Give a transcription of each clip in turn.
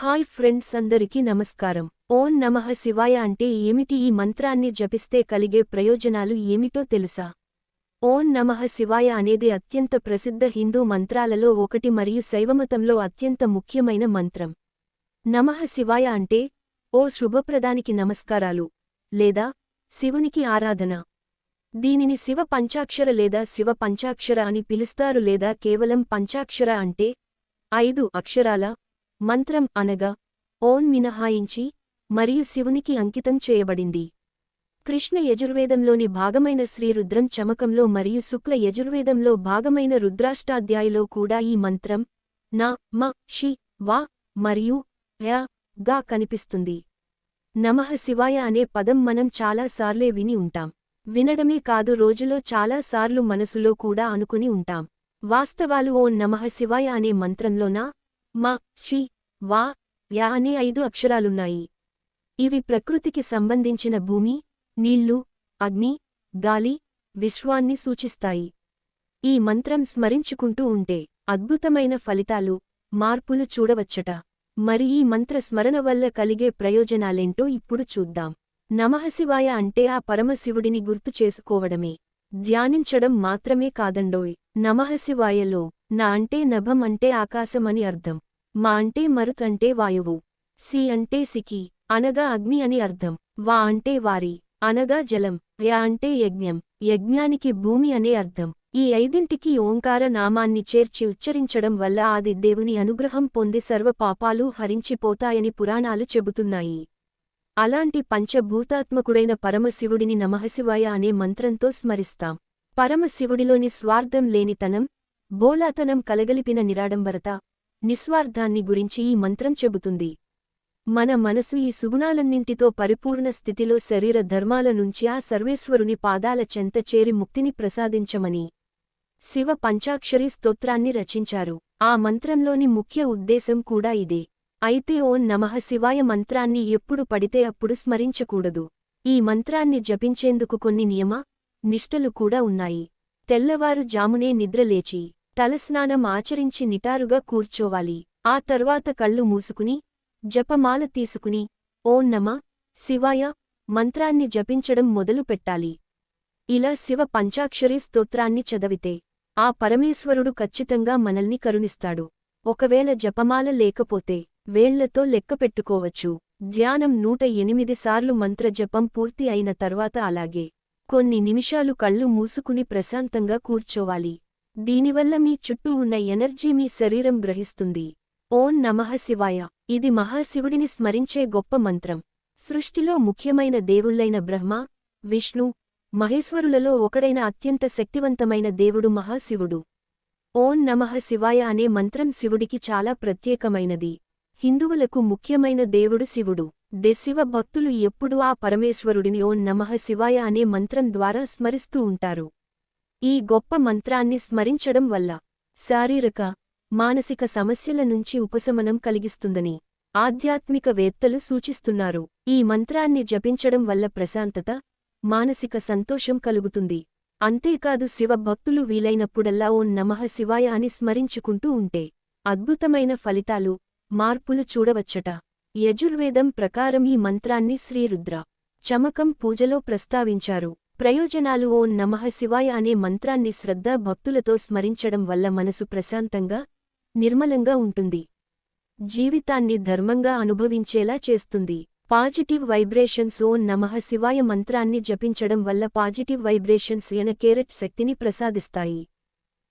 Hi friends అందరికీ నమస్కారం. ఓం నమః శివాయ అంటే ఏమిటి? ఈ మంత్రాన్ని జపిస్తే కలిగే ప్రయోజనాలు ఏమిటో తెలుసా? ఓం నమః శివాయ అనేది అత్యంత ప్రసిద్ధ హిందూ మంత్రాలలో ఒకటి మరియు శైవమతంలో అత్యంత ముఖ్యమైన మంత్రం. నమః శివాయ అంటే ఓ శుభప్రదానికి నమస్కారాలు లేదా శివునికి ఆరాధన. దీనిని శివ పంచాక్షర లేదా శివ పంచాక్షర అని పిలుస్తారు లేదా కేవలం పంచాక్షర అంటే ఐదు అక్షరాల మంత్రం అనగా ఓం మినహాయించి మరియు శివునికి అంకితం చేయబడింది. కృష్ణ యజుర్వేదంలోని భాగమైన శ్రీరుద్రం చమకంలో మరియు శుక్ల యజుర్వేదంలో భాగమైన రుద్రాష్టాధ్యాయిలో కూడా ఈ మంత్రం నా మ షి వా మరియు య గా కనిపిస్తుంది. నమః శివాయ అనే పదం మనం చాలాసార్లే విని ఉంటాం. వినడమే కాదు రోజులో చాలాసార్లు మనసులో కూడా అనుకుని ఉంటాం. వాస్తవాలు ఓ నమః శివాయ అనే మంత్రంలోనా మ షి వా యా అనే ఐదు అక్షరాలున్నాయి. ఇవి ప్రకృతికి సంబంధించిన భూమి నీళ్ళు అగ్ని గాలి విశ్వాన్ని సూచిస్తాయి. ఈ మంత్రం స్మరించుకుంటూ ఉంటే అద్భుతమైన ఫలితాలు మార్పులు చూడవచ్చట. మరి ఈ మంత్ర స్మరణ వల్ల కలిగే ప్రయోజనాలేంటో ఇప్పుడు చూద్దాం. నమహశివాయ అంటే ఆ పరమశివుడిని గుర్తు చేసుకోవడమే. ధ్యానించడం మాత్రమే కాదండోయ్. నమహశివాయలో నా అంటే నభం అంటే ఆకాశమని అర్థం. మా అంటే మరుత్ అంటే వాయువు. సి అంటే సికి. అనగా అగ్ని అని అర్థం. వా అంటే వారి. అనగా జలం. య అంటే యజ్ఞం. యజ్ఞానికి భూమి అనే అర్థం. ఈ ఐదింటికి ఓంకార నామాన్ని చేర్చి ఉచ్చరించడం వల్ల ఆది దేవుని అనుగ్రహం పొంది సర్వ పాపాలు హరించిపోతాయని పురాణాలు చెబుతున్నాయి. అలాంటి పంచభూతాత్మకుడైన పరమశివుడిని నమహశివాయ అనే మంత్రంతో స్మరిస్తాం. పరమశివుడిలోని స్వార్థం లేనితనం బోలాతనం కలగలిపిన నిరాడంబరత నిస్వార్థాన్ని గురించి ఈ మంత్రం చెబుతుంది. మన మనసు ఈ సుగుణాలన్నింటితో పరిపూర్ణ స్థితిలో శరీర ధర్మాల నుంచి ఆ సర్వేశ్వరుని పాదాల చెంత చేరి ముక్తిని ప్రసాదించమని శివ పంచాక్షరి స్తోత్రాన్ని రచించారు. ఆ మంత్రంలోని ముఖ్య ఉద్దేశం కూడా ఇదే. అయితే ఓం నమః శివాయ మంత్రాన్ని ఎప్పుడు పడితే అప్పుడు స్మరించకూడదు. ఈ మంత్రాన్ని జపించేందుకు కొన్ని నియమ నిష్టలు కూడా ఉన్నాయి. తెల్లవారు జామునే నిద్రలేచి తలస్నానం ఆచరించి నిటారుగా కూర్చోవాలి. ఆ తర్వాత కళ్ళు మూసుకుని జపమాల తీసుకుని ఓం నమ శివాయ మంత్రాన్ని జపించడం మొదలు పెట్టాలి. ఇలా శివ పంచాక్షరి స్తోత్రాన్ని చదివితే ఆ పరమేశ్వరుడు ఖచ్చితంగా మనల్ని కరుణిస్తాడు. ఒకవేళ జపమాల లేకపోతే వేళ్ళతో లెక్కపెట్టుకోవచ్చు ధ్యానం నూట ఎనిమిది సార్లు మంత్రజపం పూర్తి అయిన తర్వాత అలాగే కొన్ని నిమిషాలు కళ్ళు మూసుకుని ప్రశాంతంగా కూర్చోవాలి. దీనివల్ల మీ చుట్టూ ఉన్న ఎనర్జీ మీ శరీరం గ్రహిస్తుంది. ఓం నమః శివాయ. ఇది మహాశివుడిని స్మరించే గొప్ప మంత్రం. సృష్టిలో ముఖ్యమైన దేవుళ్ళైన బ్రహ్మ విష్ణు మహేశ్వరులలో ఒకడైన అత్యంత శక్తివంతమైన దేవుడు మహాశివుడు. ఓం నమః శివాయ అనే మంత్రం శివుడికి చాలా ప్రత్యేకమైనది. హిందువులకు ముఖ్యమైన దేవుడు శివుడు. దేశివ భక్తులు ఎప్పుడూ ఆ పరమేశ్వరుడిని ఓం నమః శివాయ అనే మంత్రం ద్వారా స్మరిస్తూ ఉంటారు. ఈ గొప్ప మంత్రాన్ని స్మరించడం వల్ల శారీరక మానసిక సమస్యల నుంచి ఉపశమనం కలిగిస్తుందని ఆధ్యాత్మిక వేత్తలు సూచిస్తున్నారు. ఈ మంత్రాన్ని జపించడం వల్ల ప్రశాంతత మానసిక సంతోషం కలుగుతుంది. అంతేకాదు శివభక్తులు వీలైనప్పుడల్లా ఓం నమః శివాయ అని స్మరించుకుంటూ ఉంటే అద్భుతమైన ఫలితాలు మార్పులు చూడవచ్చట. యజుర్వేదం ప్రకారం ఈ మంత్రాన్ని శ్రీరుద్ర చమకం పూజలో ప్రస్తావించారు. ప్రయోజనాలు ఓం నమః శివాయ అనే మంత్రాన్ని శ్రద్ధా భక్తులతో స్మరించడం వల్ల మనసు ప్రశాంతంగా నిర్మలంగా ఉంటుంది. జీవితాన్ని ధర్మంగా అనుభవించేలా చేస్తుంది. పాజిటివ్ వైబ్రేషన్స్ ఓం నమః శివాయ మంత్రాన్ని జపించడం వల్ల పాజిటివ్ వైబ్రేషన్స్ ఎన కేరెట్ శక్తిని ప్రసాదిస్తాయి.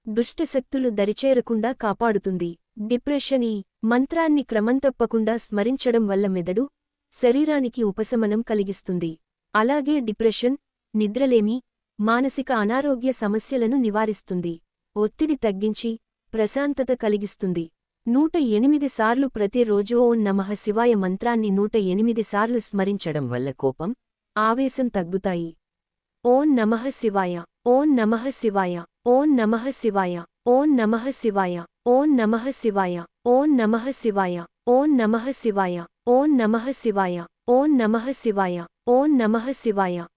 దుష్టశక్తులు దరిచేరకుండా కాపాడుతుంది. డిప్రెషన్ ఈ మంత్రాన్ని క్రమం తప్పకుండా స్మరించడం వల్ల మెదడు శరీరానికి ఉపశమనం కలిగిస్తుంది. అలాగే డిప్రెషన్ నిద్రలేమి మానసిక అనారోగ్య సమస్యలను నివారిస్తుంది ఒత్తిడి తగ్గించి ప్రశాంతత కలిగిస్తుంది నూట ఎనిమిది సార్లు ప్రతిరోజూ ఓం నమః శివాయ మంత్రాన్ని నూట ఎనిమిది సార్లు స్మరించడం వల్ల కోపం ఆవేశం తగ్గుతాయి ఓం నమః శివాయ ఓం నమః శివాయ ఓం నమః శివాయ ఓం నమః శివాయ ఓం నమః శివాయ ఓం నమః శివాయ ఓం నమః శివాయ ఓం నమః శివాయ ఓం నమః శివాయ ఓం నమః శివాయ